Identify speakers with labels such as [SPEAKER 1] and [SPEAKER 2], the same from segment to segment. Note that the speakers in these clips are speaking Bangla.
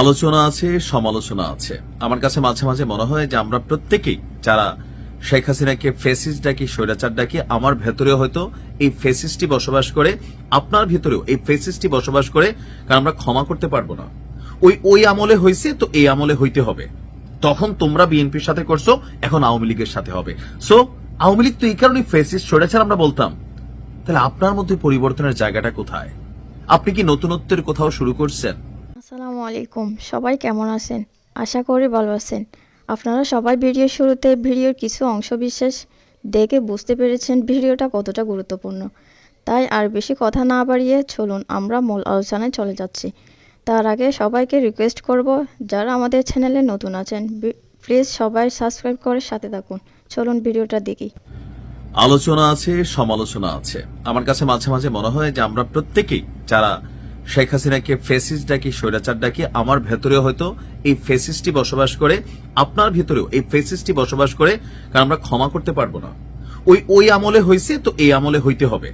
[SPEAKER 1] আলোচনা আছে, সমালোচনা আছে। আমার কাছে মাঝে মাঝে মনে হয় যে আমরা প্রত্যেকেই, যারা শেখ হাসিনাকে ফেসিস ডাকি স্বৈরাচার ডাকি আমার ভেতরেও হয়তো এই ফেসিসটি বসবাস করে, আপনার ভেতরেও এই ফেসিসটি বসবাস করে, কারণ আমরা ক্ষমা করতে পারব না। ওই ওই আমলে হয়েছে তো এই আমলে হইতে হবে। তখন তোমরা বিএনপির সাথে করছ, এখন আওয়ামী লীগের সাথে হবে। সো আওয়ামী লীগ তো এই কারণে ফেসিস স্বৈরাচার আমরা বলতাম। তাহলে আপনার মধ্যে পরিবর্তনের জায়গাটা কোথায়? আপনি কি নতুনত্বের কোথাও শুরু করছেন?
[SPEAKER 2] আলাইকুম। সবাই কেমন আছেন? আশা করি ভালো আছেন। আপনারা সবাই ভিডিওর শুরুতে ভিডিওর কিছু অংশ বিশেষ দেখে বুঝতে পেরেছেন ভিডিওটা কতটা গুরুত্বপূর্ণ। তাই আর বেশি কথা না বাড়িয়ে চলুন আমরা মূল আলোচনায় চলে যাচ্ছি। তার আগে সবাইকে রিকোয়েস্ট করব, যারা আমাদের চ্যানেলে নতুন আছেন প্লিজ সবাই সাবস্ক্রাইব করে সাথে থাকুন। চলুন ভিডিওটা দেখি।
[SPEAKER 1] আলোচনা আছে, সমালোচনা আছে। আমার কাছে মাঝে মাঝে মনে হয় যে আমরা প্রত্যেকেই, যারা শেখ হাসিনাকে ফেসিস ডাকি, স্বৈরাচার ডাকি, আমার ভেতরে হয়তো এই ফেসিসটি বসবাস করে, আপনার ভেতরেও এই ফেসিসটি বসবাস করে, কারণ আমরা ক্ষমা করতে পারব না। ওই ওই আমলে হয়েছে তো এই আমলে হইতে হবে।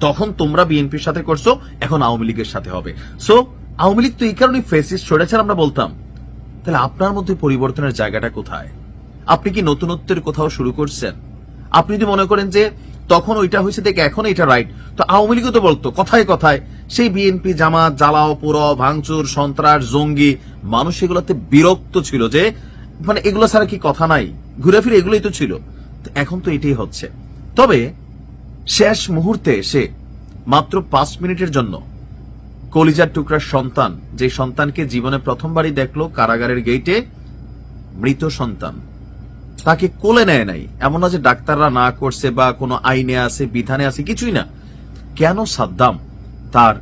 [SPEAKER 1] তখন তোমরা বিএনপির সাথে করছ, এখন আওয়ামী লীগের সাথে হবে। সো আওয়ামী লীগ তো এই কারণে ফেসিস স্বৈরাচার আমরা বলতাম। তাহলে আপনার মধ্যে পরিবর্তনের জায়গাটা কোথায়? আপনি কি নতুনত্বের কোথাও শুরু করছেন? আপনি যদি মনে করেন যে তখন ওইটা হয়েছে দেখে এখন এটা রাইট তো আওয়ামী লীগও তো বলতো, কথায় কথায়, সেই বিএনপি, জামাত, জ্বালাও পুরো ভাঙচুর, সন্ত্রাস, জঙ্গি, মানুষ এগুলোতে বিরক্ত ছিল যে মানে এগুলো ছাড়া কি কথা নাই? ঘুরে ফিরে এগুলোই তো ছিল। এখন তো এটাই হচ্ছে। তবে শেষ মুহূর্তে এসে মাত্র পাঁচ মিনিটের জন্য কলিজার টুকরার সন্তান, যে সন্তানকে জীবনে প্রথমবারই দেখল কারাগারের গেইটে মৃত সন্তান। তাকে কোলে নেয় নাই। এমন না যে ডাক্তাররা না করছে বা কোনো আইনে আছে, বিধানে আছে, কিছুই না। কেন সাদ্দাম তার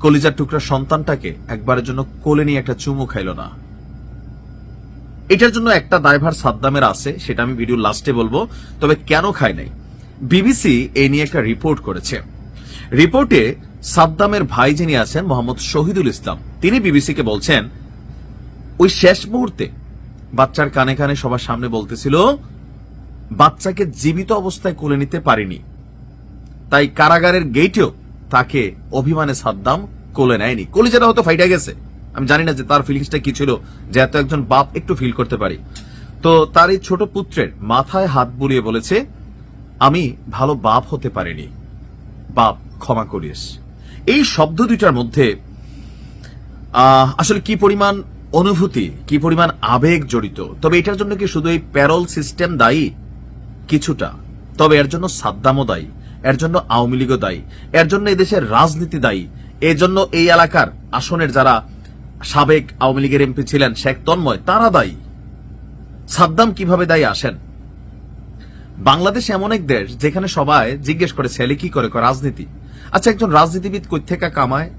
[SPEAKER 1] কলিজার টুকরা সন্তানটাকে একবারের জন্য কোলে নিয়ে একটা চুমু খাইল না? এটার জন্য একটা দায়ভার সাদ্দামের আছে, সেটা আমি ভিডিও লাস্টে বলব, তবে কেন খায় নাই? বিবিসি এ নিয়ে একটা রিপোর্ট করেছে। রিপোর্টে সাদ্দামের ভাই যিনি আছেন, মোহাম্মদ শহীদুল ইসলাম, তিনি বিবিসিকে বলছেন, ওই শেষ মুহূর্তে বাচ্চার কানে কানে সবার সামনে বলতেছিল, বাচ্চাকে জীবিত অবস্থায় কোলে নিতে পারিনি। তাই কারাগারের গেটেও তাকে অভিমানে সাদ্দাম কোলে নেয়নি। কলিজাটা হয়তো ফাইটা গেছে। আমি জানি না যে তার ফিলিংসটা কি ছিল, যে এত একজন বাপ একটু ফিল করতে পারি। তো তার এই ছোট পুত্রের মাথায় হাত বুলিয়ে বলেছে, আমি ভালো বাপ হতে পারিনি। বাপ, ক্ষমা করিস। এই শব্দ দুইটার মধ্যে আসলে কি পরিমাণ অনুভূতি, কি পরিমাণ আবেগ জড়িত? তবে এটার জন্য কি শুধু এই প্যারল সিস্টেম দায়ী? কিছুটা। তবে এর জন্য সাদ্দামও দায়ী, এর জন্য আওয়ামী লীগও দায়ী, এর জন্য এদেশের রাজনীতি দায়ী, এর জন্য এই এলাকার আসনের যারা সাবেক আওয়ামী লীগের এমপি ছিলেন, শেখ তন্ময়, তারা দায়ী। সাদ্দাম কীভাবে দায়ী আসেন? বাংলাদেশ এমন এক দেশ যেখানে সবাই জিজ্ঞেস করে, ছেলে কি করে? রাজনীতি? আচ্ছা একজন রাজনীতিবিদ কই কামায়?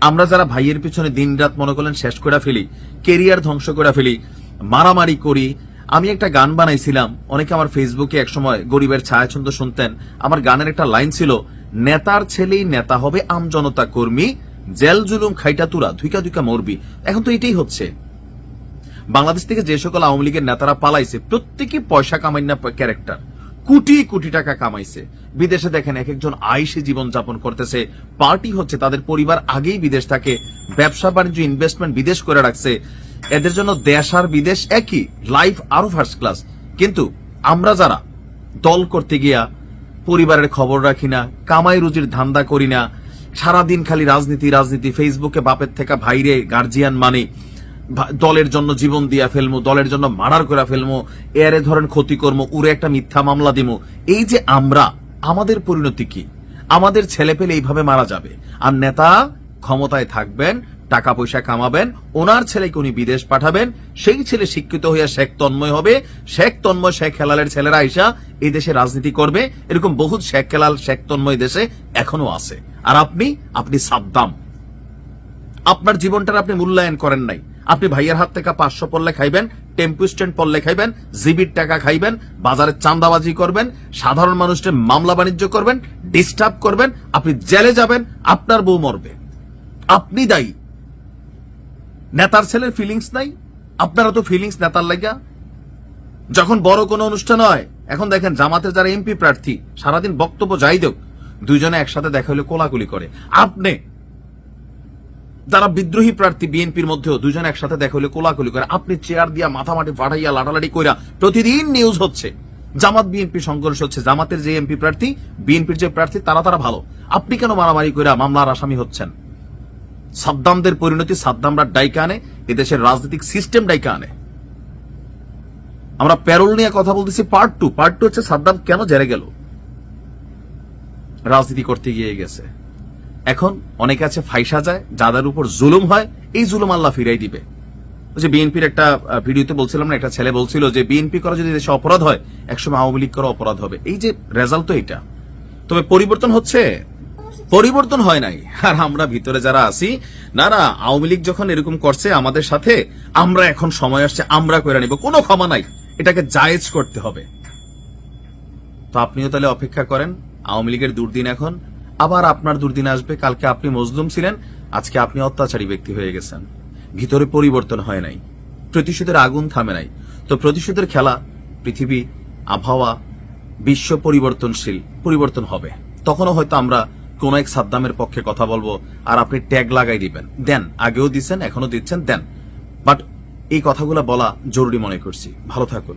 [SPEAKER 1] আমরা যারা ভাইয়ের পিছনে দিনরাত মনে করলেন শেষ করে ফেলি কেরিয়ার ধ্বংস করে ফেলি, মারামারি করি, আমি একটা গান বানাইছিলাম, অনেকে আমার ফেসবুকে একসময় গরিবের ছায়াছন্দ শুনতেন, আমার গানের একটা লাইন ছিল, নেতার ছেলেই নেতা হবে আমজনতা কর্মী, জেল জুলুম খাইটা তুরা, ধুইকা ধুইকা মরবি। এখন তো এটাই হচ্ছে। বাংলাদেশ থেকে যে সকল আওয়ামী লীগের নেতারা পালাইছে প্রত্যেকে পয়সা কামাই না ক্যারেক্টার। কোটি কোটি টাকা কামাইছে। বিদেশে দেখেন এক একজন আইসে জীবন যাপন করতেছে। পার্টি হচ্ছে তাদের পরিবার আগেই বিদেশ থাকে। ব্যবসা, বাণিজ্য ইনভেস্টমেন্ট বিদেশ করে রাখছে। এদের জন্য দেশ আর বিদেশ একই। লাইফ আরও ফার্স্ট ক্লাস কিন্তু আমরা যারা দল করতে গিয়া পরিবারের খবর রাখি না, কামাই রুজির ধান্দা করি না, সারাদিন খালি রাজনীতি রাজনীতি ফেসবুকে বাপের থেকে ভাইরে গার্জিয়ান মানে দলের জন্য জীবন দিয়া ফেলমু, দলের জন্য মার্ডার করে ফেলমু এরে ধরেন ক্ষতি করমু, উড়ে একটা মিথ্যা মামলা দিমু। এই যে আমরা, আমাদের পরিণতি কি? আমাদের ছেলে পেলে এইভাবে মারা যাবে। আর নেতা ক্ষমতায় থাকবেন, টাকা পয়সা কামাবেন, ওনার ছেলেকে উনি বিদেশ পাঠাবেন, সেই ছেলে শিক্ষিত হইয়া শেখ তন্ময় হবে। শেখ তন্ময়, শেখ হেলালের ছেলেরা আইসা এই দেশে রাজনীতি করবে। এরকম বহুত শেখ হেলাল, শেখ তন্ময় দেশে এখনও আছে। আর আপনি আপনি সাবধাম আপনার জীবনটার আপনি মূল্যায়ন করেন নাই। আপনি ভাইয়ের হাত থেকে পাঁচশো পড়লে খাইবেন, টেম্পু স্ট্যান্ড পড়লে খাইবেন, জিবির টাকা খাইবেন, বাজারে চান্দাবাজি করবেন, সাধারণ মানুষের মামলা বাণিজ্য করবেন ডিস্টার্ব করবেন, আপনি জেলে যাবেন, আপনার বউ মরবে। আপনি দায়ী। নেতার ছেলের ফিলিংস নাই আপনারা তো ফিলিংস নেতার লাগা যখন বড় কোনো অনুষ্ঠান হয়, এখন দেখেন জামাতের যারা এমপি প্রার্থী, সারাদিন বক্তব্য যাই দেখ দুইজনে একসাথে দেখা হলে কোলাকুলি করে। আপনি যারা বিদ্রোহী প্রার্থী বিএনপির মধ্যেও দুজন একসাথে দেখা হলে, কোলাকুলি করে। আপনি চেয়ার দিয়া মাথামাটি ফাটাইয়া লাটালাটি কইরা প্রতিদিন নিউজ হচ্ছে। জামাত বিএনপি সংঘর্ষ হচ্ছে। জামাতের যে এমপি প্রার্থী, বিএনপির যে প্রার্থী, তারা তারা ভালো। আপনি কেন মারামারি কইরা মামলার আসামি হচ্ছেন? সাদ্দামদের পরিণতি সাদ্দামরা ডাইকা আনে, এদেশের রাজনৈতিক সিস্টেম ডাইকা আনে। আমরা প্যারোল নিয়ে কথা বলতেছি পার্ট টু পার্ট টু হচ্ছে সাদ্দাম কেন জেরে গেল? রাজনীতি করতে গিয়ে গেছে। এখন অনেকে আছে ফাইসা যায়, যাদের উপর জুলুম হয়, এই জুলুম আল্লাহ ফিরাই দিবে। যে বিএনপির একটা ভিডিওতে বলছিলাম না, একটা ছেলে বলছিল যে বিএনপি করা যদি দেশে অপরাধ হয়, একসময় আওয়ামী লীগ করা অপরাধ হবে। এই যে রেজাল্ট তো এটা। তবে পরিবর্তন হচ্ছে? পরিবর্তন হয় নাই। আর আমরা ভিতরে যারা আছি, না না, আওয়ামী লীগ যখন এরকম করছে আমাদের সাথে, আমরা এখন সময় আসছে, আমরা করে নিব। কোনো ক্ষমা নাই। এটাকে জায়েজ করতে হবে। তো আপনিও তাহলে অপেক্ষা করেন, আওয়ামী লীগের দুর্দিন এখন আবার আপনার দুর্দিন আসবে, কালকে আপনি মজলুম ছিলেন, আজকে আপনি অত্যাচারী ব্যক্তি হয়ে গেছেন। ভিতরে পরিবর্তন হয় নাই, প্রতিশোধের আগুন থামে নাই। তো প্রতিশোধের খেলা, পৃথিবী, আবহাওয়া, বিশ্ব পরিবর্তনশীল, পরিবর্তন হবে। তখনও হয়তো আমরা কোন এক সাদ্দামের পক্ষে কথা বলব, আর আপনি ট্যাগ লাগাই দিবেন। দেন, আগেও দিচ্ছেন এখনও দিচ্ছেন, দেন। বাট এই কথাগুলো বলা জরুরি মনে করছি। ভালো থাকুন।